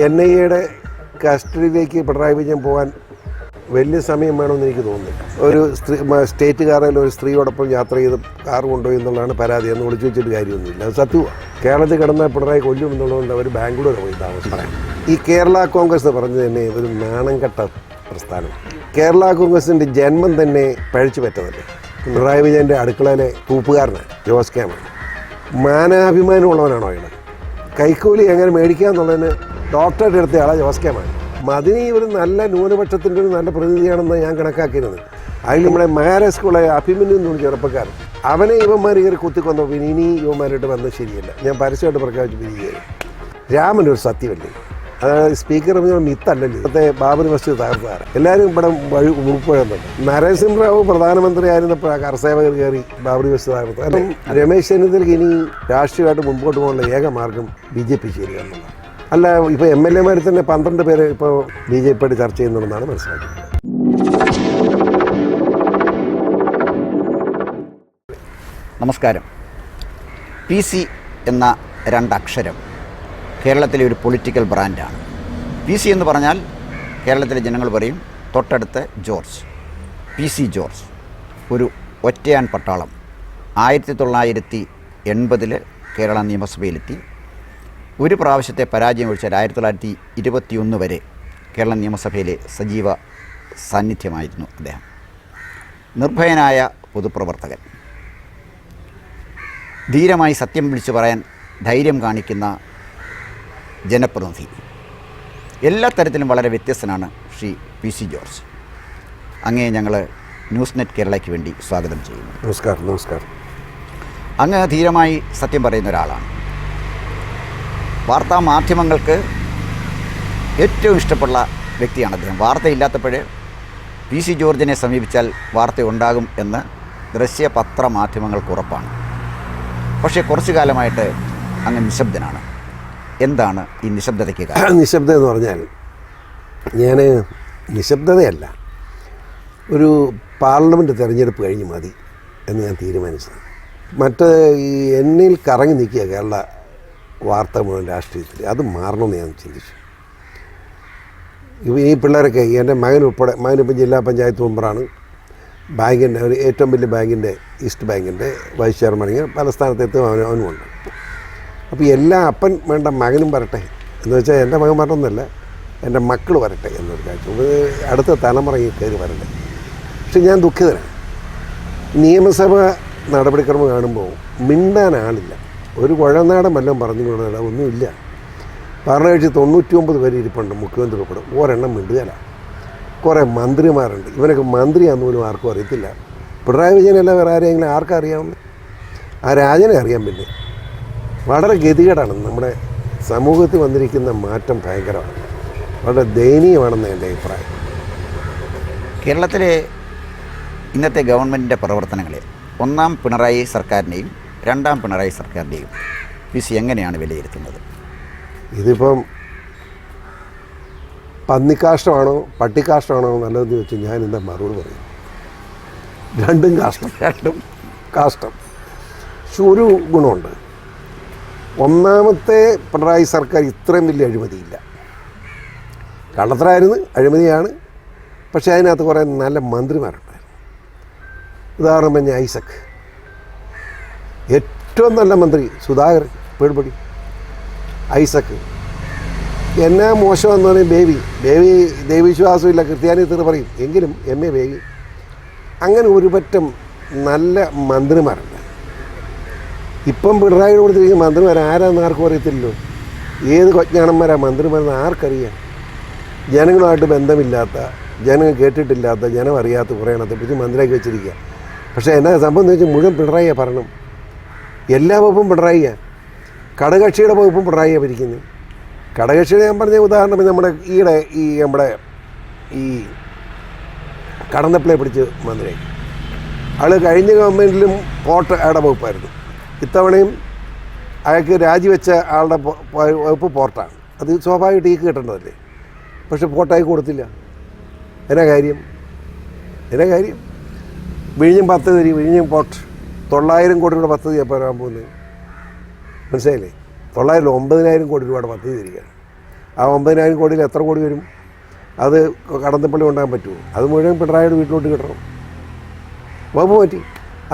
N I എയുടെ കസ്റ്റഡിയിലേക്ക് പിണറായി വിജയൻ പോകാൻ വലിയ സമയം വേണമെന്ന് എനിക്ക് തോന്നുന്നു ഒരു സ്ത്രീ മ- സ്റ്റേറ്റ് കാറിൽ ഒരു സ്ത്രീയോടൊപ്പം യാത്ര ചെയ്ത് കാർ കൊണ്ടുപോയി എന്നുള്ളതാണ് പരാതി എന്ന് വിളിച്ചു വെച്ചിട്ട് കാര്യമൊന്നുമില്ല. അത് സത്യമാണ് കേരളത്തിൽ കിടന്ന പിണറായി കൊല്ലും എന്നുള്ളതുകൊണ്ട് അവർ ബാംഗ്ലൂർ പോയി താമസം ഈ കേരള കോൺഗ്രസ് എന്ന് പറഞ്ഞത് തന്നെ ഒരു നാണം കെട്ട പ്രസ്ഥാനം കേരള കോൺഗ്രസിന്റെ ജന്മം തന്നെ പഴിച്ചു പറ്റതല്ലേ. പിണറായി വിജയന്റെ അടുക്കളയിലെ തൂപ്പുകാരനാണ് ജോസ് ക്യാമാണ് മാനാഭിമാനമുള്ളവനാണോ അയാൾ കൈക്കൂലി എങ്ങനെ മേടിക്കുക എന്നുള്ളതിന് ഡോക്ടറേറ്റ് എടുത്ത ആളാണ് ജോസ് മാണി മദിനി ഒരു നല്ല ന്യൂനപക്ഷത്തിന്റെ ഒരു നല്ല പ്രതിനിധിയാണെന്ന് ഞാൻ കണക്കാക്കിയിരുന്നത് അതിൽ നമ്മുടെ സ്കൂളായ അഭിമന്യു എന്ന് പറഞ്ഞ ചെറുപ്പക്കാരൻ. അവനെ ഇവന്മാർ കയറി കുത്തിക്കൊന്നപ്പോൾ ഇനി ഇവന്മാരായിട്ട് വന്നത് ശരിയല്ല. ഞാൻ പരസ്യമായിട്ട് പ്രഖ്യാപിച്ച് പിരിക്കുകയായിരുന്നു രാമൻ ഒരു സത്യമല്ലേ അതായത് സ്പീക്കർ മിത്തല്ലല്ലോ. ഇന്നത്തെ ബാബറി മസ്ജിദ് തകർത്താറ് എല്ലാവരും ഇവിടെ വഴി ഉൾപ്പെടുന്നുണ്ട് നരസിംഹറാവു പ്രധാനമന്ത്രി ആയിരുന്നപ്പോൾ കർസേവകർ കയറി ബാബറി മസ്ജിദ് തകർത്ത് അപ്പം രമേശ് ചെന്നിത്തലയ്ക്ക് ഇനി രാഷ്ട്രീയമായിട്ട് മുമ്പോട്ട് പോകാനുള്ള ഏക മാർഗം ബി ജെ പി ചേരുക എന്നുള്ളതാണ് അല്ല ഇപ്പോൾ എം എൽ എമാർ തന്നെ പന്ത്രണ്ട് പേര് ഇപ്പോൾ ബി ജെ പിയോട് ചർച്ച ചെയ്യുന്നുണ്ടെന്നാണ് മനസ്സിലാക്കുന്നത്. നമസ്കാരം. പി സി എന്ന രണ്ടക്ഷരം കേരളത്തിലെ ഒരു പൊളിറ്റിക്കൽ ബ്രാൻഡാണ് പി സി എന്ന് പറഞ്ഞാൽ കേരളത്തിലെ ജനങ്ങൾ പറയും തൊട്ടടുത്ത് ജോർജ്. പി സി ജോർജ് ഒരു ഒറ്റയാൻ പട്ടാളം. ആയിരത്തി തൊള്ളായിരത്തി എൺപതിൽ കേരള നിയമസഭയിലെത്തി. ഒരു പ്രാവശ്യത്തെ പരാജയം ഒഴിച്ചാൽ ആയിരത്തി തൊള്ളായിരത്തി ഇരുപത്തിയൊന്ന് വരെ കേരള നിയമസഭയിലെ സജീവ സാന്നിധ്യമായിരുന്നു അദ്ദേഹം. നിർഭയനായ പൊതുപ്രവർത്തകൻ. ധീരമായി സത്യം വിളിച്ചു പറയാൻ ധൈര്യം കാണിക്കുന്ന ജനപ്രതിനിധി. എല്ലാ തരത്തിലും വളരെ വ്യത്യസ്തനാണ് ശ്രീ പി സി ജോർജ്. അങ്ങേ ഞങ്ങൾ ന്യൂസ് നെറ്റ് കേരളയ്ക്ക് വേണ്ടി സ്വാഗതം ചെയ്യുന്നു. നമസ്കാരം നമസ്കാരം. അങ്ങ് ധീരമായി സത്യം പറയുന്ന ഒരാളാണ്. വാർത്താ മാധ്യമങ്ങൾക്ക് ഏറ്റവും ഇഷ്ടപ്പെട്ട വ്യക്തിയാണ് അദ്ദേഹം. വാർത്തയില്ലാത്തപ്പോൾ പി സി ജോർജിനെ സമീപിച്ചാൽ വാർത്ത ഉണ്ടാകും എന്ന് ദൃശ്യ പത്ര മാധ്യമങ്ങൾക്ക് ഉറപ്പാണ്. പക്ഷേ കുറച്ചു കാലമായിട്ട് അങ്ങ് നിശബ്ദനാണ്. എന്താണ് ഈ നിശബ്ദതയ്ക്ക് നിശബ്ദത എന്ന് പറഞ്ഞാൽ ഞാൻ നിശബ്ദതയല്ല. ഒരു പാർലമെന്റ് തിരഞ്ഞെടുപ്പ് കഴിഞ്ഞ് മതി എന്ന് ഞാൻ തീരുമാനിച്ചത് മറ്റ് ഈ എന്നിൽ കറങ്ങി നിൽക്കുക കേരള വാർത്ത മുഴുവൻ രാഷ്ട്രീയത്തിൽ അത് മാറണമെന്ന് ഞാൻ ചിന്തിച്ചു. ഈ പിള്ളേരൊക്കെ എന്റെ മകൻ ഉൾപ്പെടെ മകനിപ്പം ജില്ലാ പഞ്ചായത്ത് മെമ്പറാണ്. ബാങ്കിന്റെ ഒരു ഏറ്റവും വലിയ ബാങ്കിന്റെ ഈസ്റ്റ് ബാങ്കിന്റെ വൈസ് ചെയർമാനിങ് പല സ്ഥാനത്തെത്തും അവനും അവനുമുണ്ട്. അപ്പോൾ എല്ലാ അപ്പൻ വേണ്ട മകനും വരട്ടെ. എന്ന് വെച്ചാൽ എന്റെ മകൻ വരണമെന്നല്ല എന്റെ മക്കൾ വരട്ടെ എന്നൊരു കാര്യം. അടുത്ത തലമുറയിൽ കയറി വരട്ടെ പക്ഷെ ഞാൻ ദുഃഖിതനാണ്. നിയമസഭ നടപടിക്രമം കാണുമ്പോൾ മിണ്ടാൻ ആളില്ല. ഒരു കുഴനാടൻ വല്ലതും പറഞ്ഞു കൊടുക്കില്ല ഒന്നുമില്ല. ഭരണകക്ഷി തൊണ്ണൂറ്റി ഒമ്പത് പേര് ഇരിപ്പുണ്ട് മുഖ്യമന്ത്രി ഉൾപ്പെടെ. ഒരെണ്ണം മിണ്ടുകയില്ല. കുറേ മന്ത്രിമാരുണ്ട്. ഇവനൊക്കെ മന്ത്രിയാന്ന് പോലും ആർക്കും അറിയത്തില്ല. പിണറായി വിജയനല്ല വേറെ ആരെങ്കിലും ആർക്കറിയാവുന്നത്? ആ രാജനെ അറിയാൻ പിന്നെ. വളരെ ഗതികേടാണ്. നമ്മുടെ സമൂഹത്തിൽ വന്നിരിക്കുന്ന മാറ്റം ഭയങ്കരമാണ്. വളരെ ദയനീയമാണെന്ന് എന്റെ അഭിപ്രായം. കേരളത്തിലെ ഇന്നത്തെ ഗവൺമെന്റിന്റെ പ്രവർത്തനങ്ങളെ ഒന്നാം പിണറായി സർക്കാരിനെയും രണ്ടാം പിണറായി സർക്കാരിന്റെയും പി സി എങ്ങനെയാണ് വിലയിരുത്തുന്നത്? ഇതിപ്പം പന്നിക്കാഷ്ടമാണോ പട്ടിക്കാഷ്ടമാണോ നല്ലതെന്ന് വെച്ചാൽ ഞാൻ എന്താ മറുപടി പറയും. രണ്ടും കാഷ്ടം. രണ്ടും. കാഷ്ടം. പക്ഷെ ഒരു ഗുണമുണ്ട്. ഒന്നാമത്തെ പിണറായി സർക്കാർ ഇത്രയും വലിയ അഴിമതിയില്ല. കള്ളത്തരായിരുന്നു അഴിമതിയാണ്. പക്ഷേ അതിനകത്ത് കുറേ നല്ല മന്ത്രിമാരുണ്ടായിരുന്നു. ഉദാഹരണം പറഞ്ഞ ഐസക് ഏറ്റവും നല്ല മന്ത്രി സുധാകർ പേടുപടി. ഐസക് എന്നെ മോശമെന്ന് പറയും ബേബി ബേബി ദൈവവിശ്വാസമില്ല ക്രിസ്ത്യാനി തീർ പറയും. എങ്കിലും എം എ ബേബി. അങ്ങനെ ഒരുപറ്റം നല്ല മന്ത്രിമാരുണ്ട്. ഇപ്പം പിണറായി കൊടുത്തിരിക്കുന്ന മന്ത്രിമാർ ആരാന്ന് ആർക്കും അറിയത്തില്ലല്ലോ. ഏത് കൊജ്ഞാണന്മാരാ മന്ത്രിമാരെന്ന് ആർക്കറിയാം? ജനങ്ങളുമായിട്ട് ബന്ധമില്ലാത്ത ജനങ്ങൾ കേട്ടിട്ടില്ലാത്ത ജനം അറിയാത്ത കുറേ എണ്ണത്തെ പിടിച്ച് മന്ത്രിയാക്കി വെച്ചിരിക്കുക. പക്ഷേ എന്നാ സംഭവം എന്ന് വെച്ചാൽ മുഴുവൻ പിണറായിയാണ് പറയണം എല്ലാ വകുപ്പും പിണറായിയാണ് കടകക്ഷിയുടെ വകുപ്പും പിണറായിയാണ് ഭരിക്കുന്നത് കടകക്ഷിയുടെ ഞാൻ പറഞ്ഞ ഉദാഹരണം നമ്മുടെ ഈയിടെ ഈ നമ്മുടെ ഈ കടന്നപ്പിളയെ പിടിച്ച് മന്ത്രിയാക്കി. ആൾ കഴിഞ്ഞ ഗവൺമെന്റിലും കോട്ട ആടെ വകുപ്പായിരുന്നു. ഇത്തവണയും അയാൾക്ക് രാജിവെച്ച ആളുടെ വകുപ്പ് പോർട്ടാണ്. അത് സ്വാഭാവികമായിട്ട് ഈ കിട്ടേണ്ടതല്ലേ? പക്ഷെ പോർട്ടായി കൊടുത്തില്ല. എന്നാ കാര്യം? എന്നാ കാര്യം? വിഴിഞ്ഞും പദ്ധതി വിഴിഞ്ഞും പോർട്ട്. തൊള്ളായിരം കോടി രൂപയുടെ പദ്ധതി എപ്പോൾ വരാൻ പോകുന്നത്? മനസ്സിലായില്ലേ? തൊള്ളായിരം ഒമ്പതിനായിരം കോടി രൂപയുടെ പദ്ധതി തരികയാണ് ആ ഒമ്പതിനായിരം കോടിയിൽ എത്ര കോടി വരും? അത് കടന്നപ്പള്ളി ഉണ്ടാകാൻ പറ്റുമോ? അത് മുഴുവൻ പിണറായിയുടെ വീട്ടിലോട്ട് കിട്ടണം. വകുപ്പ് മാറ്റി.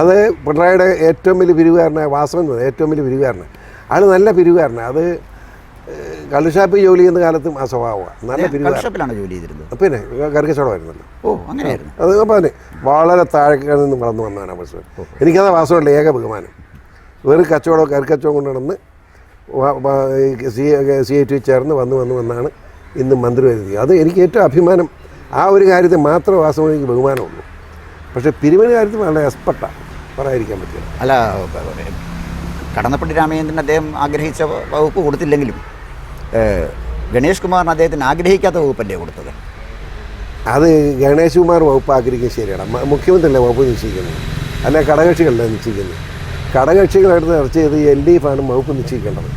അത് പിണറായിയുടെ ഏറ്റവും വലിയ പിരിവുകാരനായ വാസവൻ എന്ന് ഏറ്റവും വലിയ പിരിവുകാരനാണ് അയാൾ നല്ല പിരിവുകാരനാണ് അത് കള്ളുഷാപ്പിൽ ജോലി ചെയ്യുന്ന കാലത്തും ആ സ്വഭാവമാണ്. നല്ല കൽഷപ്പിലാണ് ജോലി ചെയ്തിരുന്നത്? പിന്നെ കറിക്കച്ചവടമായിരുന്നല്ലോ ഓ അങ്ങനെയായിരുന്നു. അത് അപ്പം തന്നെ വളരെ താഴേക്ക് നിന്ന് വളർന്നു വന്നതാണ് വാസവൻ എനിക്കത് വാസവനുള്ള ഏക ബഹുമാനം. വെറും കച്ചവടം കറിക്കച്ചവടം കൊണ്ട് നടന്ന് സി സി ഐ ടി ചേർന്ന് വന്ന് വന്ന് വന്നാണ് ഇന്ന് മന്ത്രി വരുന്നത് അത് എനിക്ക് ഏറ്റവും അഭിമാനം. ആ ഒരു കാര്യത്തിൽ മാത്രമേ വാസവൻ എനിക്ക് ബഹുമാനമുള്ളൂ. പക്ഷേ പിരിവിന് കാര്യത്തിൽ വളരെ എക്സ്പെർട്ടാണ് പറയാതിരിക്കാൻ പറ്റില്ല. അല്ല കടന്നപ്പള്ളി രാമചന്ദ്രൻ അദ്ദേഹം ആഗ്രഹിച്ച വകുപ്പ് കൊടുത്തില്ലെങ്കിലും ഗണേഷ് കുമാറിന് അദ്ദേഹത്തിന് ആഗ്രഹിക്കാത്ത വകുപ്പല്ലേ കൊടുത്തത്? അത് ഗണേഷ് കുമാർ വകുപ്പ് ആഗ്രഹിക്കുന്നത് ശരിയാണ്. മുഖ്യമന്ത്രിയല്ലേ വകുപ്പ് നിശ്ചയിക്കുന്നത്? അല്ല ഘടകകക്ഷികളല്ലേ നിശ്ചയിക്കുന്നത്? ഘടകകക്ഷികളെടുത്ത് ചർച്ച ചെയ്ത് എൽ ഡി എഫ് ആണ് വകുപ്പ് നിശ്ചയിക്കേണ്ടത്.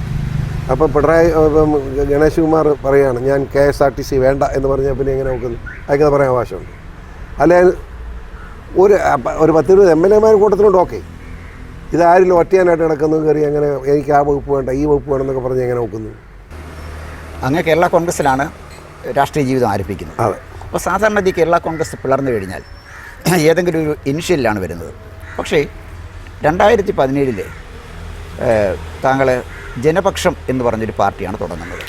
അപ്പം പിണറായി ഇപ്പം ഗണേഷ് കുമാർ പറയുകയാണ് ഞാൻ K S R T C വേണ്ട എന്ന് പറഞ്ഞാൽ പിന്നെ എങ്ങനെ നോക്കുന്നു അതൊക്കെ പറയാൻ അവകാശമുണ്ട്? അല്ലെ ഒരു ഒരു പത്തിരുപത് എം എൽ എമാരും കൂട്ടത്തിലുണ്ട് ഓക്കെ. ഇതാരിലും ഒറ്റയാനായിട്ട് കിടക്കുന്നു കയറി അങ്ങനെ എനിക്ക് ആ വകുപ്പ് വേണ്ട ഈ വകുപ്പ് വേണമെന്നൊക്കെ പറഞ്ഞ് എങ്ങനെ നോക്കുന്നു? അങ്ങ് കേരള കോൺഗ്രസ്സിലാണ് രാഷ്ട്രീയ ജീവിതം ആരംഭിക്കുന്നത്. അതെ. അപ്പോൾ സാധാരണ ഈ കേരള കോൺഗ്രസ് പിളർന്നു കഴിഞ്ഞാൽ ഏതെങ്കിലും ഒരു ഇനിഷ്യലിലാണ് വരുന്നത്. പക്ഷേ രണ്ടായിരത്തി പതിനേഴിലെ താങ്കൾ ജനപക്ഷം എന്ന് പറഞ്ഞൊരു പാർട്ടിയാണ് തുടങ്ങുന്നത്.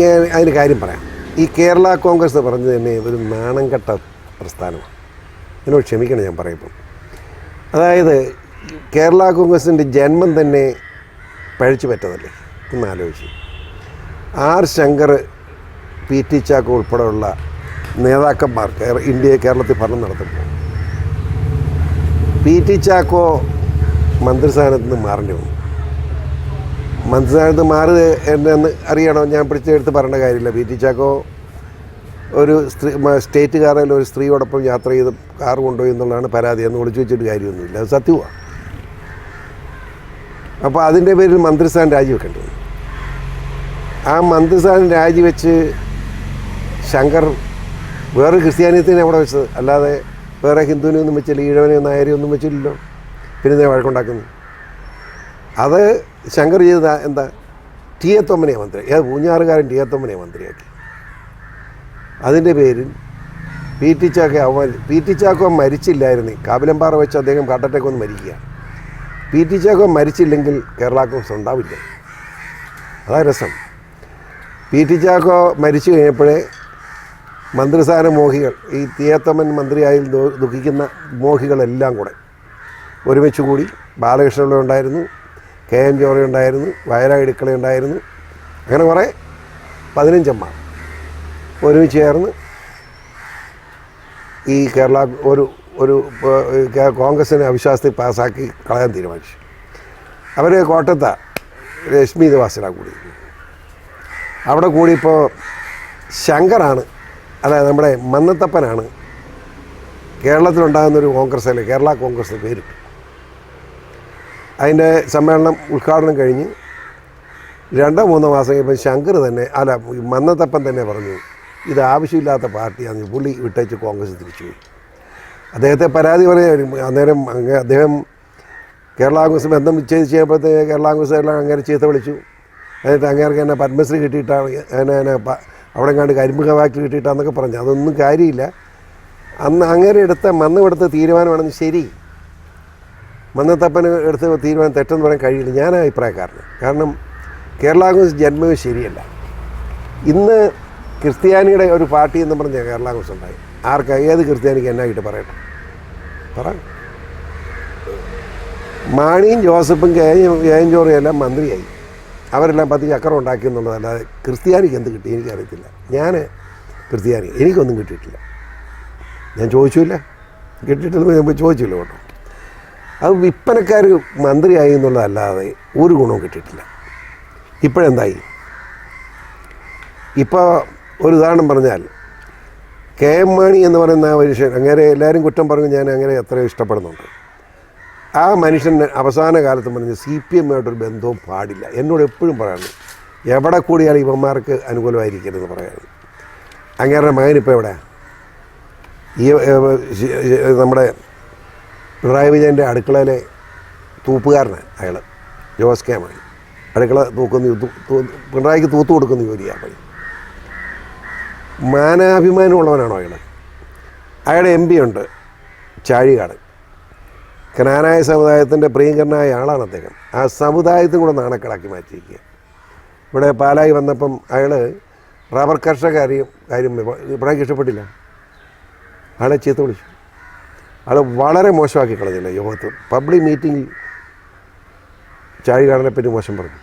ഞാൻ അതിന് കാര്യം പറയാം. ഈ കേരള കോൺഗ്രസ് പറഞ്ഞത് തന്നെ ഒരു നാണം കെട്ട പ്രസ്ഥാനമാണ്. എന്നോട് ക്ഷമിക്കണം ഞാൻ പറയപ്പം അതായത് കേരള കോൺഗ്രസിന്റെ ജന്മം തന്നെ പഴിച്ചു പറ്റതല്ലേ? ഒന്ന് R Shankar P T Chacko ഉൾപ്പെടെയുള്ള നേതാക്കന്മാർ ഇന്ത്യയെ കേരളത്തിൽ ഭരണം നടത്തുമ്പോൾ പി ടി ചാക്കോ മന്ത്രിസ്ഥാനത്ത് നിന്ന് മാറേണ്ടി വന്നു. മന്ത്രിസ്ഥാനത്ത് മാറി എന്നു അറിയണോ? ഞാൻ പിടിച്ചെടുത്ത് പറയേണ്ട കാര്യമില്ല. പി ടി ചാക്കോ ഒരു സ്ത്രീ സ്റ്റേറ്റ് കാറിൽ ഒരു സ്ത്രീയോടൊപ്പം യാത്ര ചെയ്ത് കാർ കൊണ്ടുപോയി എന്നുള്ളതാണ് പരാതി എന്ന് ഒളിച്ചു വെച്ചിട്ട് കാര്യമൊന്നുമില്ല. അത് സത്യമാണ് അപ്പോൾ അതിന്റെ പേരിൽ മന്ത്രിസ്ഥാനം രാജിവെക്കേണ്ടി വന്നു. ആ മന്ത്രിസ്ഥാനം രാജിവെച്ച് ശങ്കർ വേറെ ക്രിസ്ത്യാനിയത്തിനെ അവിടെ വെച്ചത്. അല്ലാതെ വേറെ ഹിന്ദുവിനെ ഒന്നും വെച്ചില്ല ഈഴവനെ നായരെ ഒന്നും വെച്ചില്ലല്ലോ. പിന്നെ വഴക്കുണ്ടാക്കുന്നു. അത് ശങ്കർ ചെയ്ത എന്താ ടി എ തൊമ്മനെ മന്ത്രി. ഏത് പൂഞ്ഞാറുകാരൻ ടി എ മന്ത്രിയാക്കി. അതിന്റെ പേരിൽ പി ടി ചാക്കോ അവൻ പി ടി ചാക്കോ മരിച്ചില്ലായിരുന്നു. കാവിലമ്പാറ വെച്ച് അദ്ദേഹം കാട്ടറ്റേക്ക് ഒന്ന് മരിക്കുക പി ടി ചാക്കോ മരിച്ചില്ലെങ്കിൽ കേരള കോൺഗ്രസ് ഉണ്ടാവില്ല അതാ രസം. പി ടി ചാക്കോ മരിച്ചു കഴിഞ്ഞപ്പോഴേ മന്ത്രിസ്ഥാന മോഹികൾ ഈ തിയേത്തമ്മൻ മന്ത്രിയായി ദുഃഖിക്കുന്ന മോഹികളെല്ലാം കൂടെ ഒരുമിച്ച് കൂടി ബാലകൃഷ്ണപിള്ള ഉണ്ടായിരുന്നു കെ എം ജോറി ഉണ്ടായിരുന്നു വയലാ ഇടുക്കള ഉണ്ടായിരുന്നു. അങ്ങനെ കുറേ പതിനഞ്ചമ്മ ഒരുമിച്ച് ചേർന്ന് ഈ കേരള ഒരു ഒരു കോൺഗ്രസിനെ അവിശ്വാസത്തിൽ പാസ്സാക്കി കളയാൻ തീരുമാനിച്ചു. അവർ കോട്ടത്ത രശ്മി നിവാസിലാണ് കൂടി അവിടെ കൂടിയപ്പോൾ ശങ്കറാണ് അതായത് നമ്മുടെ മന്നത്തപ്പനാണ് കേരളത്തിലുണ്ടാകുന്ന ഒരു കോൺഗ്രസ് അല്ലേ കേരള കോൺഗ്രസ് പേരിട്ടു അതിന്റെ സമ്മേളനം ഉദ്ഘാടനം കഴിഞ്ഞ് രണ്ടോ മൂന്നോ മാസം കഴിയുമ്പോൾ ശങ്കർ തന്നെ അല്ല മന്നത്തപ്പൻ തന്നെ പറഞ്ഞു ഇത് ആവശ്യമില്ലാത്ത പാർട്ടിയാണ്. പുള്ളി വിട്ടേച്ച് കോൺഗ്രസ് തിരിച്ചു പോയി. അദ്ദേഹത്തെ പരാതി പറയാൻ അന്നേരം അദ്ദേഹം കേരള കോൺഗ്രസ് ബന്ധം വിച്ഛേദിച്ച് ചെയ്യുമ്പോഴത്തേക്ക് കേരള കോൺഗ്രസ് എല്ലാം അങ്ങനെ ചീത്ത വിളിച്ചു. എന്നിട്ട് അങ്ങേർക്ക് എന്നെ പത്മശ്രീ കിട്ടിയിട്ടാണ് എന്നെ അവിടെ കണ്ട് കരിമുഖ ഫാക്ടറി കിട്ടിയിട്ടാന്നൊക്കെ പറഞ്ഞു. അതൊന്നും കാര്യമില്ല. അന്ന് അങ്ങനെ എടുത്ത മന്ന് എടുത്ത തീരുമാനമാണെന്ന് ശരി. മന്നത്തപ്പന് എടുത്ത തീരുമാനം തെറ്റെന്ന് പറയാൻ കഴിയില്ല. ഞാൻ അഭിപ്രായക്കാരന് കാരണം കേരള കോൺഗ്രസ് ജന്മവും ശരിയല്ല. ഇന്ന് ക്രിസ്ത്യാനിയുടെ ഒരു പാർട്ടി എന്ന് പറഞ്ഞ കേരള കോൺഗ്രസ് ഉണ്ടായി ആർക്കാ? ഏത് ക്രിസ്ത്യാനിക്ക് എന്നായിട്ട് പറയട്ടെ? പറ. മാണിയും ജോസഫും കെ എൻ ജോറിയും എല്ലാം മന്ത്രിയായി. അവരെല്ലാം പത്ത് ചക്രം ഉണ്ടാക്കി എന്നുള്ളതല്ലാതെ ക്രിസ്ത്യാനിക്ക് എന്ത് കിട്ടി എനിക്കറിയത്തില്ല. ഞാൻ ക്രിസ്ത്യാനി. എനിക്കൊന്നും കിട്ടിയിട്ടില്ല. ഞാൻ ചോദിച്ചില്ല. കിട്ടിയിട്ടില്ല ഞാൻ ചോദിച്ചില്ല കേട്ടോ. അത് വിൽപ്പനക്കാർ മന്ത്രിയായി എന്നുള്ളതല്ലാതെ ഒരു ഗുണവും കിട്ടിയിട്ടില്ല. ഇപ്പോഴെന്തായി? ഇപ്പോൾ ഒരു ഉദാഹരണം പറഞ്ഞാൽ കെ എം മാണി എന്ന് പറയുന്ന ആ മനുഷ്യൻ അങ്ങനെ എല്ലാവരും കുറ്റം പറഞ്ഞ് ഞാൻ അങ്ങനെ എത്രയോ ഇഷ്ടപ്പെടുന്നുണ്ട്. ആ മനുഷ്യൻ അവസാന കാലത്ത് പറഞ്ഞ് സി പി എമ്മായിട്ടൊരു ബന്ധവും പാടില്ല. എന്നോട് എപ്പോഴും പറയണം എവിടെ കൂടിയാലും ഇവന്മാർക്ക് അനുകൂലമായിരിക്കരുതെന്ന് പറയാൻ അങ്ങേരുടെ മകൻ ഇപ്പോൾ എവിടെ ഈ നമ്മുടെ പിണറായി വിജയന്റെ അടുക്കളയിലെ തൂപ്പുകാരനെ അയാൾ ജോസ് കെ മാണി. അടുക്കള തൂക്കുന്ന പിണറായിക്ക് തൂത്ത് കൊടുക്കുന്ന ജോലിയാണ് പണി. മാനാഭിമാനമുള്ളവനാണോ അയാൾ? അയാളുടെ എം പി ഉണ്ട് ചാഴികാട്. കനാനായ സമുദായത്തിന്റെ പ്രിയങ്കരനായ ആളാണ് അദ്ദേഹം. ആ സമുദായത്തും കൂടെ നാണക്കേടാക്കി മാറ്റിയിരിക്കുക ഇവിടെ പാലായി വന്നപ്പം അയാൾ റബ്ബർ കർഷക കാര്യം കാര്യം ഇപ്പോഴേക്ക് ഇഷ്ടപ്പെട്ടില്ല. ആളെ ചീത്ത വിളിച്ചു. ആൾ വളരെ മോശമാക്കി കളഞ്ഞില്ല യോഗത്ത് പബ്ലിക് മീറ്റിങ്ങിൽ ചാഴികാടനെ പറ്റി മോശം പറഞ്ഞു.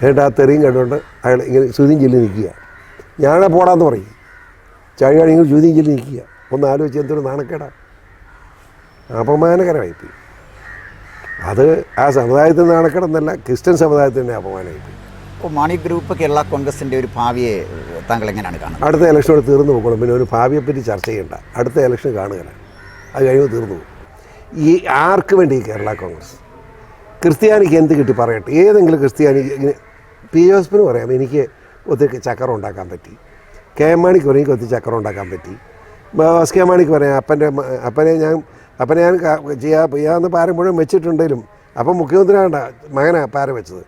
എന്നിട്ട് ആ തെറിയും കണ്ടുകൊണ്ട് അയാൾ ഇങ്ങനെ സുതിയും ചൊല്ലി നിൽക്കുക ഞാനെ പോടാന്ന് പറയും. ചഴി ഇങ്ങനെ ചോദ്യം ചെല്ലി നിൽക്കുക. ഒന്ന് ആലോചിച്ച് എന്തൊരു നാണക്കേടാ. അപമാനകരമായിപ്പോയി അത് ആ സമുദായത്തിൽ നാണക്കേടെന്നല്ല ക്രിസ്ത്യൻ സമുദായത്തിന്റെ അപമാനമായിപ്പോയി അപ്പോൾ മാണി ഗ്രൂപ്പ് കേരള കോൺഗ്രസിന്റെ ഒരു ഭാവിയെ താങ്കൾ എങ്ങനെയാണ് കാണുന്നത്? അടുത്ത ഇലക്ഷനോട് തീർന്നു പോകണം. പിന്നെ ഒരു ഭാവിയെപ്പറ്റി ചർച്ച ചെയ്യണ്ട. അടുത്ത ഇലക്ഷൻ കാണുകയില്ല അത് കഴിയുമ്പോൾ തീർന്നു പോകും. ഈ ആർക്ക് വേണ്ടി കേരള കോൺഗ്രസ്? ക്രിസ്ത്യാനിക്ക് എന്ത് കിട്ടി പറയട്ടെ? ഏതെങ്കിലും ക്രിസ്ത്യാനി ഇങ്ങനെ പി ജോസഫിന് പറയാം. എനിക്ക് ഒത്തിരി ചക്രം ഉണ്ടാക്കാൻ പറ്റി. കെ എം മാണിക്ക് പറയാം ഒത്തിരി ചക്രം ഉണ്ടാക്കാൻ പറ്റി. എസ് കെ മാണിക്ക് പറയാം അപ്പന്റെ അപ്പനെ ഞാൻ അപ്പനെ ഞാൻ ചെയ്യാ ചെയ്യാമെന്ന് പാരം മുഴുവൻ വെച്ചിട്ടുണ്ടെങ്കിലും അപ്പം മുഖ്യമന്ത്രിയാണ് മകനാ പാര വെച്ചത്.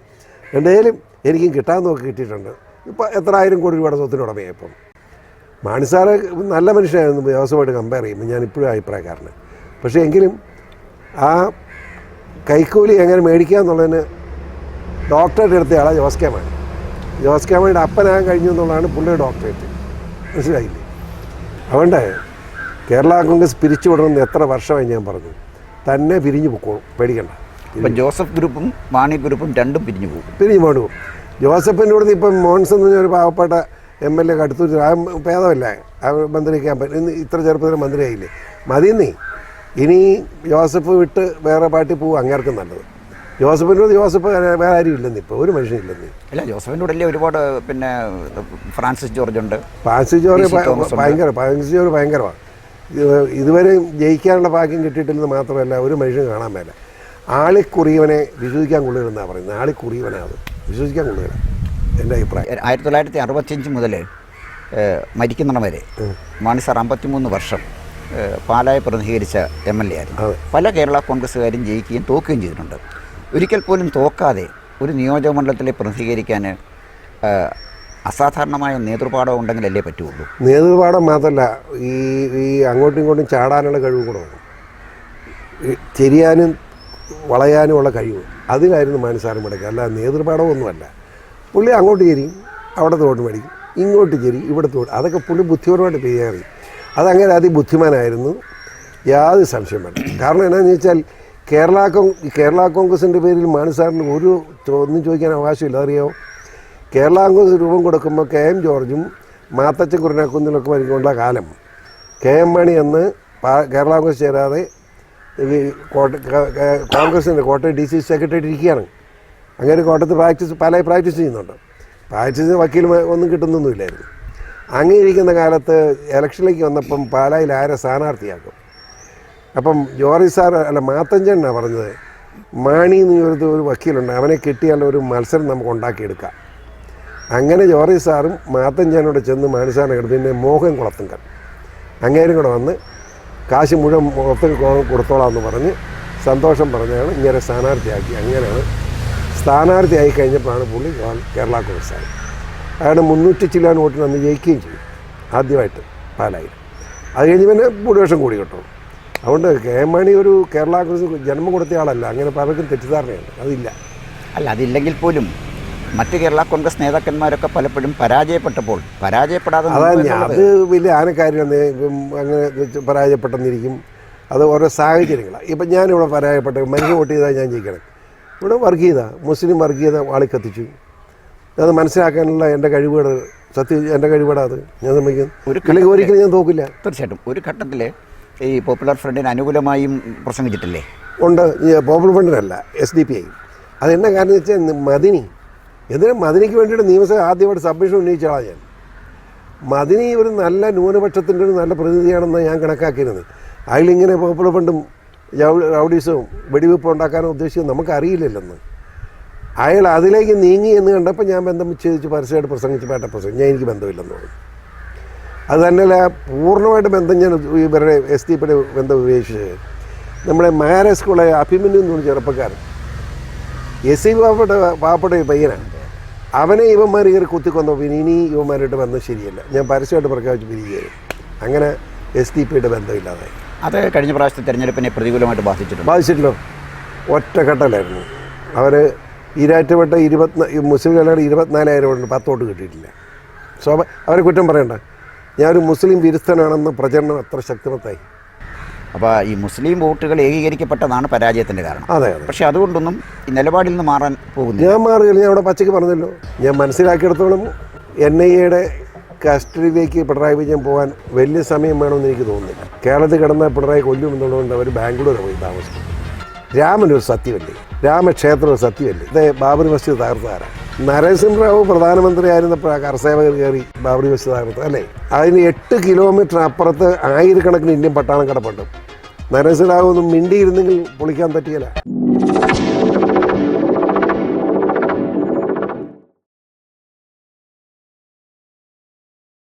എന്തേലും എനിക്കും കിട്ടാൻ നോക്കി കിട്ടിയിട്ടുണ്ട്. ഇപ്പോൾ എത്ര ആയിരം കോടി രൂപയുടെ സ്വത്തിന് ഉടമയാണ് ഇപ്പം. മാണി സാറ് നല്ല മനുഷ്യനായിരുന്നു ജോസഫായിട്ട് കമ്പയർ ചെയ്യുമ്പോൾ ഞാൻ ഇപ്പോഴും അഭിപ്രായക്കാരന് പക്ഷേ എങ്കിലും ആ കൈക്കൂലി എങ്ങനെ മേടിക്കുക എന്നുള്ളതിന് ഡോക്ടറേറ്റ് എടുത്ത ആളാണ് ജോസ് കെ മാണി. ജോസ് കെ മാണിയുടെ അപ്പനാകാൻ കഴിഞ്ഞു എന്നുള്ളതാണ് പുള്ളിയുടെ ഡോക്ടറേറ്റ്. മനസ്സിലായില്ലേ? അതുകൊണ്ട് കേരള കോൺഗ്രസ് പിരിച്ചു വിടണമെന്ന് എത്ര വർഷമായി ഞാൻ പറഞ്ഞു. തന്നെ പിരിഞ്ഞു പൊക്കോളും പേടിക്കണ്ട. ഇപ്പം ജോസഫ് ഗ്രൂപ്പും മാണി ഗ്രൂപ്പും രണ്ടും പിരിഞ്ഞു പോകും. പിരിഞ്ഞു പോണു ജോസഫിന്റെ കൂടെ ഇപ്പം മോൻസ് എന്ന് പറഞ്ഞൊരു പാവപ്പെട്ട എം എൽ എ കടുത്തൂർ ആ ഭേദമല്ല. ആ മന്ത്രിക്കാൻ പറ്റും ഇന്ന് ഇത്ര ചെറുപ്പത്തിൽ മന്ത്രിയായില്ലേ? മതിയെന്നേ ഇനി ജോസഫ് വിട്ട് വേറെ പാർട്ടി പോകും അങ്ങേർക്കും നല്ലത്. ജോസഫിന്റെ കൂടെ ജോസഫ് വേറെ ആരും ഇല്ലെന്ന് ഇപ്പോൾ ഒരു മനുഷ്യനില്ലെന്ന് അല്ല ജോസഫിന്റെ കൂടെ അല്ലേ ഒരുപാട് പിന്നെ ഫ്രാൻസിസ് ജോർജ് ഉണ്ട്. ഫ്രാൻസിസ് ജോർജ് ഭയങ്കര ഫ്രാൻസിസ് ജോർജ് ഭയങ്കരമാണ്. ഇത് ഇതുവരെ ജയിക്കാനുള്ള ഭാഗ്യം കിട്ടിയിട്ടില്ലെന്ന് മാത്രമല്ല ഒരു മനുഷ്യൻ കാണാൻ മേല. ആളിക്കുറിയവനെ വിശ്വസിക്കാൻ കൊള്ളുകയെന്നാണ് പറയുന്നത്? ആളിക്കുറിയവനാണ് അത്. വിശ്വസിക്കാൻ കൊള്ളുകയാണ് എന്റെ അഭിപ്രായം. ആയിരത്തി തൊള്ളായിരത്തി അറുപത്തിയഞ്ച് മുതൽ മരിക്കുന്നിടം വരെ മാണി സാർ അമ്പത്തിമൂന്ന് വർഷം പാലായി പാലായെ പ്രതിനിധീകരിച്ച എം എൽ എ ആയിരുന്നു. പല കേരള കോൺഗ്രസ്സുകാരും ജയിക്കുകയും തോക്കുകയും ചെയ്തിട്ടുണ്ട്. ഒരിക്കൽ പോലും തോക്കാതെ ഒരു നിയോജക മണ്ഡലത്തിലെ അസാധാരണമായ നേതൃപാഠം ഉണ്ടെങ്കിലല്ലേ പറ്റുള്ളൂ. നേതൃപാഠം മാത്രമല്ല ഈ ഈ അങ്ങോട്ടും ഇങ്ങോട്ടും ചാടാനുള്ള കഴിവ് കൂടെ വേണം. തിരിയാനും വളയാനുമുള്ള കഴിവ് അതിലായിരുന്നു മാനസാരം പഠിക്കുക അല്ല നേതൃപാഠമൊന്നുമല്ല. പുള്ളി അങ്ങോട്ട് ചെരിയും അവിടെ തോട്ട് മേടിക്കും. ഇങ്ങോട്ട് ചെരി ഇവിടെ തോട്ട്. അതൊക്കെ പുള്ളി ബുദ്ധിപരമായിട്ട് ചെയ്യാറ്. അതങ്ങനെ അതിബുദ്ധിമാനായിരുന്നു. യാതൊരു സംശയം വേണ്ട. കാരണം എന്താണെന്ന് ചോദിച്ചാൽ കേരള കേരള കോൺഗ്രസിന്റെ പേരിൽ മാനസാറിന് ഒരു ഒന്നും ചോദിക്കാൻ അവകാശമില്ല അറിയാമോ കേരള കോൺഗ്രസ് രൂപം കൊടുക്കുമ്പോൾ കെ എം ജോർജും മാത്തച്ചൻ കുരുനാക്കുന്നിലൊക്കെ വരുന്നുള്ള കാലം. കെ എം മണി എന്ന് കേരള കോൺഗ്രസ് ചേരാതെ ഇത് കോട്ട കോൺഗ്രസിന്റെ കോട്ടയം ഡി സി സെക്രട്ടറി ഇരിക്കുകയാണ്. അങ്ങനെ കോട്ടയത്ത് പ്രാക്ടീസ് പല പ്രാക്ടീസ് ചെയ്യുന്നുണ്ട്. പ്രാക്ടീസിന് വക്കീൽ ഒന്നും കിട്ടുന്നൊന്നുമില്ലായിരുന്നു. അങ്ങനെ ഇരിക്കുന്ന കാലത്ത് ഇലക്ഷനിലേക്ക് വന്നപ്പം പാലായിൽ ആരെ സ്ഥാനാർത്ഥിയാക്കും? അപ്പം ജോറി സാർ അല്ല മാത്തഞ്ചനാണ് പറഞ്ഞത്? മാണി എന്ന് ഒരു ഒരു വക്കീലുണ്ട് അവനെ കിട്ടിയാൽ ഒരു മത്സരം നമുക്ക് ഉണ്ടാക്കിയെടുക്കാം. അങ്ങനെ ജോറി സാറും മാത്തഞ്ചാനോട് ചെന്ന് മാണി സാറിനെ കിട്ടും പിന്നെ മോഹൻ കുളത്തുങ്കൽ അങ്ങേരും കൂടെ വന്ന് കാശ് മുഴുവൻ മുഖത്തേക്ക് കൊടുത്തോളാം എന്ന് പറഞ്ഞ് സന്തോഷം പറഞ്ഞാണ് ഇങ്ങനെ സ്ഥാനാർത്ഥിയാക്കി. അങ്ങനെയാണ് സ്ഥാനാർത്ഥിയായി കഴിഞ്ഞപ്പോഴാണ് പുള്ളി കേരള കോൺഗ്രസ് ആയി അയാൾ മുന്നൂറ്റി ചില്ലാൻ വോട്ടിന് അന്ന് ജയിക്കുകയും ചെയ്യും ആദ്യമായിട്ട് പാലായി അത് കഴിഞ്ഞ് പിന്നെ ഭൂരിപക്ഷം കൂടി കേട്ടോ അതുകൊണ്ട് കെ എം മാണി ഒരു കേരള കോൺഗ്രസ് ജന്മം കൊടുത്ത ആളല്ല. അങ്ങനെ പലർക്കും തെറ്റിദ്ധാരണയുണ്ട്. അതില്ല. അല്ല അതില്ലെങ്കിൽ പോലും മറ്റ് കേരള കോൺഗ്രസ് നേതാക്കന്മാരൊക്കെ പലപ്പോഴും പരാജയപ്പെട്ടപ്പോൾ പരാജയപ്പെടാതെ അതാണ് അത് വലിയ ആനക്കാര്യമാണ് അങ്ങനെ പരാജയപ്പെട്ടെന്നിരിക്കും. അത് ഓരോ സാഹചര്യങ്ങളാണ് ഇപ്പം ഞാനിവിടെ പരാജയപ്പെട്ട. മനുഷ്യ വോട്ട് ചെയ്താൽ ഞാൻ ജയിക്കണം ഇവിടെ വർഗീയത മുസ്ലിം വർഗീയത ആളിക്കത്തിച്ചു അത് മനസ്സിലാക്കാനുള്ള എന്റെ കഴിവുകൾ സത്യം എന്റെ കഴിവുകളാണ് അത്. ഞാൻ സമ്മതിക്കുന്നു ഒരു ഒരിക്കലും ഞാൻ തോക്കില്ല. തീർച്ചയായിട്ടും. ഒരു ഘട്ടത്തിൽ ഈ പോപ്പുലർ ഫ്രണ്ടിന് അനുകൂലമായും പ്രസംഗിച്ചിട്ടില്ലേ? ഉണ്ട്. ഈ പോപ്പുലർ ഫ്രണ്ടിനല്ല എസ് ഡി പി ഐ. അതെന്നാ കാരണം വെച്ചാൽ മദിനി എന്തിനും മദിനിക്ക് വേണ്ടിയിട്ട് നിയമസഭ ആദ്യമായിട്ട് സബ്മിഷൻ ഉന്നയിച്ചാളാണ് ഞാൻ. മദിനി ഒരു നല്ല ന്യൂനപക്ഷത്തിന്റെ ഒരു നല്ല പ്രതിനിധിയാണെന്ന് ഞാൻ കണക്കാക്കിയിരുന്നത്. അതിലിങ്ങനെ പോപ്പുലർ ഫണ്ടും റൗഡീസും വെടിവെപ്പ് ഉണ്ടാക്കാനോ ഉദ്ദേശിക്കുന്നത് നമുക്കറിയില്ലല്ലെന്ന്. അയാൾ അതിലേക്ക് നീങ്ങി എന്ന് കണ്ടപ്പോൾ ഞാൻ ബന്ധം ചെയ്തിച്ച് പരസ്യമായിട്ട് പ്രസംഗിച്ച് പേട്ട പ്രസംഗം ഞാൻ എനിക്ക് ബന്ധമില്ലെന്ന് പറഞ്ഞു. അത് തന്നെയല്ല പൂർണമായിട്ട് ബന്ധം ഞാൻ ഇവരുടെ എസ് ഡി പിയുടെ ബന്ധം ഉപേക്ഷിച്ചത്. നമ്മുടെ സ്കൂളെ അഭിമന്യു എന്ന് പറഞ്ഞ ചെറുപ്പക്കാരൻ. എസ് സി പാവപ്പെട്ട പാവപ്പെട്ട ഒരു പയ്യനാണ്. അവനെ ഇവന്മാർ കയറി കുത്തിക്കൊന്നു പിന്നെ ഇനി ഇവന്മാരായിട്ട് ബന്ധം ശരിയല്ല. ഞാൻ പരസ്യമായിട്ട് പ്രഖ്യാപിച്ച് പിരിക്കുകയായിരുന്നു അങ്ങനെ എസ് ഡി പിയുടെ ബന്ധമില്ലാതെ അത് കഴിഞ്ഞ പ്രാവശ്യത്തെ തെരഞ്ഞെടുപ്പിനെ പ്രതികൂലമായിട്ട് ബാധിച്ചിട്ടുണ്ട്? ബാധിച്ചിട്ടില്ലോ ഒറ്റക്കെട്ടലായിരുന്നു അവർ ഈരാറ്റുപെട്ട ഇരുപത്തി മുസ്ലിം കലയുടെ ഇരുപത്തിനാലായിരം ഉണ്ട് പത്തോട്ട് കിട്ടിയിട്ടില്ല. സ്വാഭാവിക അവരെ കുറ്റം പറയണ്ട. ഞാനൊരു മുസ്ലിം വിരുദ്ധനാണെന്ന് പ്രചരണം അത്ര ശക്തിമത്തായി. അപ്പോൾ ഈ മുസ്ലിം വോട്ടുകൾ ഏകീകരിക്കപ്പെട്ടതാണ് പരാജയത്തിന്റെ കാരണം. അതെ അതെ. പക്ഷേ അതുകൊണ്ടൊന്നും ഈ നിലപാടിൽ നിന്ന് മാറാൻ പോകുന്നു ഞാൻ മാറുകയില്ല ഞാൻ അവിടെ പച്ചയ്ക്ക് പറഞ്ഞല്ലോ. ഞാൻ മനസ്സിലാക്കിയെടുത്തോളം എൻ ഐ എയുടെ കസ്റ്റഡിയിലേക്ക് പിണറായി വിജയൻ പോകാൻ വലിയ സമയം വേണമെന്ന് എനിക്ക് തോന്നുന്നില്ല. കേരളത്തിൽ കിടന്ന പിണറായി കൊല്ലും എന്നുള്ളതുകൊണ്ട് അവർ ബാംഗ്ലൂർ പോയി താമസിക്കും രാമനൊരു സത്യമല്ലേ രാമക്ഷേത്രം ഒരു സത്യമല്ലേ ഇത് ബാബറി മസ്ജിദ് തകർത്തതാരാണ് നരസിംഹറാവു പ്രധാനമന്ത്രിയായിരുന്നപ്പോൾ ആ കർസേവകർ കയറി ബാബറി മസ്ജിദ് തകർത്ത് അല്ലേ? അതിന് എട്ട് കിലോമീറ്റർ അപ്പുറത്ത് ആയിരക്കണക്കിന് ഇന്ത്യൻ പട്ടാളം കിടപ്പുണ്ട്. നരസിംഹറാവു ഒന്നും മിണ്ടിയിരുന്നെങ്കിൽ പൊളിക്കാൻ പറ്റിയല്ല.